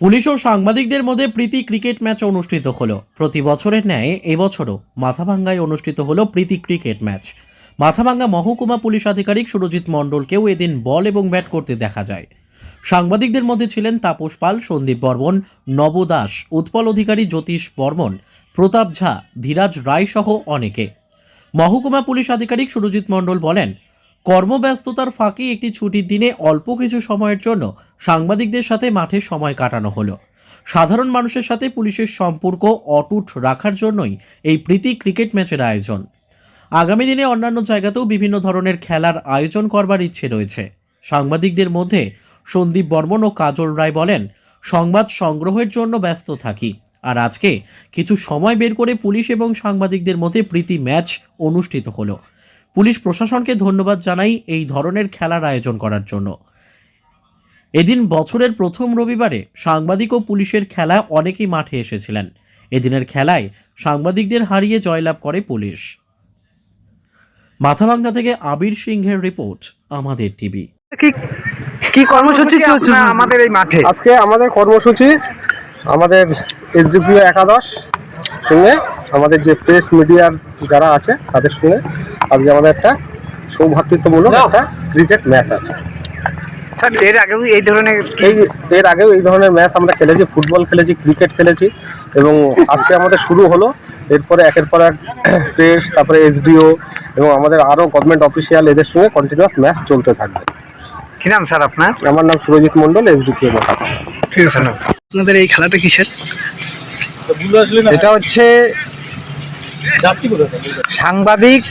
Police ও সাংবাদিকদের মধ্যে প্রীতি cricket match অনুষ্ঠিত হলো। প্রতি বছরের ন্যায় এবছরও মাথাভাঙ্গায় অনুষ্ঠিত হলো প্রীতি ক্রিকেট ম্যাচ। মাথাভাঙ্গা মহকুমা পুলিশ আধিকারিক সুরজিৎ মণ্ডলকেও এদিন বল এবং ব্যাট করতে দেখা যায়। সাংবাদিকদের মধ্যে ছিলেন তাপস পাল, সন্দীপ বর্মন, নব দাস, উৎপল অধিকারী জ্যোতিষ বর্মন, প্রতাপ ঝা, ধীরাজ রায় সহ অনেকে। মহকুমা পুলিশ আধিকারিক সুরজিৎ মণ্ডল বলেন, কর্মব্যস্ততার ফাঁকে একটি ছুটির দিনে অল্প কিছু সময়ের জন্য সাংবাদিকদের সাথে মাঠে সময় কাটানো হলো। সাধারণ মানুষের সাথে পুলিশের সম্পর্ক অটুট রাখার জন্যই এই প্রীতি ক্রিকেট ম্যাচের আয়োজন। আগামী দিনে অন্যান্য জায়গাতেও বিভিন্ন ধরনের খেলার আয়োজন করবার ইচ্ছে রয়েছে। সাংবাদিকদের মধ্যে সন্দীপ বর্মন ও কাজল রায় বলেন, সংবাদ সংগ্রহের জন্য ব্যস্ত থাকি আর আজকে কিছু সময় বের করে পুলিশ এবং সাংবাদিকদের মধ্যে প্রীতি ম্যাচ অনুষ্ঠিত হলো। পুলিশ প্রশাসনকে ধন্যবাদ জানাই এই ধরনের খেলার আয়োজন করার জন্য। এদিন বছরের প্রথম রবিবারে সাংবাদিক ও পুলিশের খেলা অনেকেই মাঠে এসেছিলেন। এদিনের খেলায় সাংবাদিকদের হারিয়ে জয়লাভ করে পুলিশ। মাথাভাঙ্গা থেকে আবির সিংহের রিপোর্ট আমাদের টিভি। কি কি কর্মসূচি চলছে? আমাদের এই মাঠে। আজকে আমাদের কর্মসূচি আমাদের এসডিপিও একাদশ সঙ্গে আমাদের যে প্রেস মিডিয়ার যারা আছে তাদের সঙ্গে আজকে আমাদের একটা সৌভাতৃত্বমূলক একটা ক্রিকেট ম্যাচ আছে। স্যার এর আগেও এই ধরনের এই এর আগেও এই ধরনের ম্যাচ আমরা খেলেছি ফুটবল খেলেছি ক্রিকেট খেলেছি এবং আজকে আমাদের শুরু হলো। এরপরে একের পর এক প্রেস তারপরে এসডিও এবং আমাদের আরও গভর্নমেন্ট অফিসিয়াল এদের সঙ্গে কন্টিনিউয়াস ম্যাচ চলতে থাকবে। কি নাম স্যার আপনার? আমার নাম সুরজিৎ মণ্ডল এসডিপিও ঠিক আছে আপনাদের এই খেলাটা কিসের? এটা হচ্ছে সাংবাদিক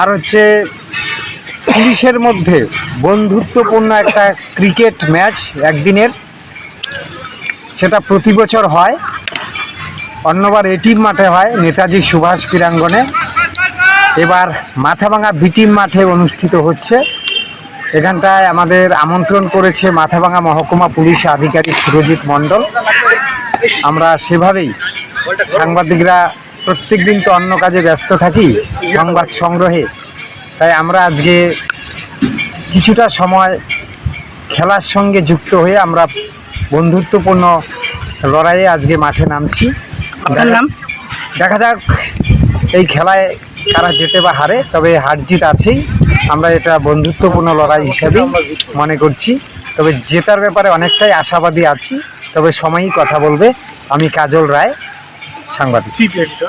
আর হচ্ছে পুলিশের মধ্যে বন্ধুত্বপূর্ণ একটা ক্রিকেট ম্যাচ একদিনের। সেটা প্রতি বছর হয়। অন্যবার এটিম মাঠে হয় নেতাজি সুভাষ ক্রীড়াঙ্গনে। এবার মাথাভাঙা বিটিম মাঠে অনুষ্ঠিত হচ্ছে। এখানটায় আমাদের আমন্ত্রণ করেছে মাথাভাঙা মহকুমা পুলিশ আধিকারিক সুরজিৎ মণ্ডল। আমরা সেভাবেই সাংবাদিকরা প্রত্যেক দিন তো অন্য কাজে ব্যস্ত থাকি, সংবাদ সংগ্রহে তাই আমরা আজকে কিছুটা সময় খেলার সঙ্গে যুক্ত হয়ে আমরা বন্ধুত্বপূর্ণ লড়াইয়ে আজকে মাঠে নামছি। নাম? দেখা যাক এই খেলায় কারা জেতে বা হারে তবে হার জিত আছেই। আমরা এটা বন্ধুত্বপূর্ণ লড়াই হিসেবেই মনে করছি। তবে জেতার ব্যাপারে অনেকটাই আশাবাদী আছি। তবে সময়ই কথা বলবে। আমি কাজল রায় সাংবাদিক।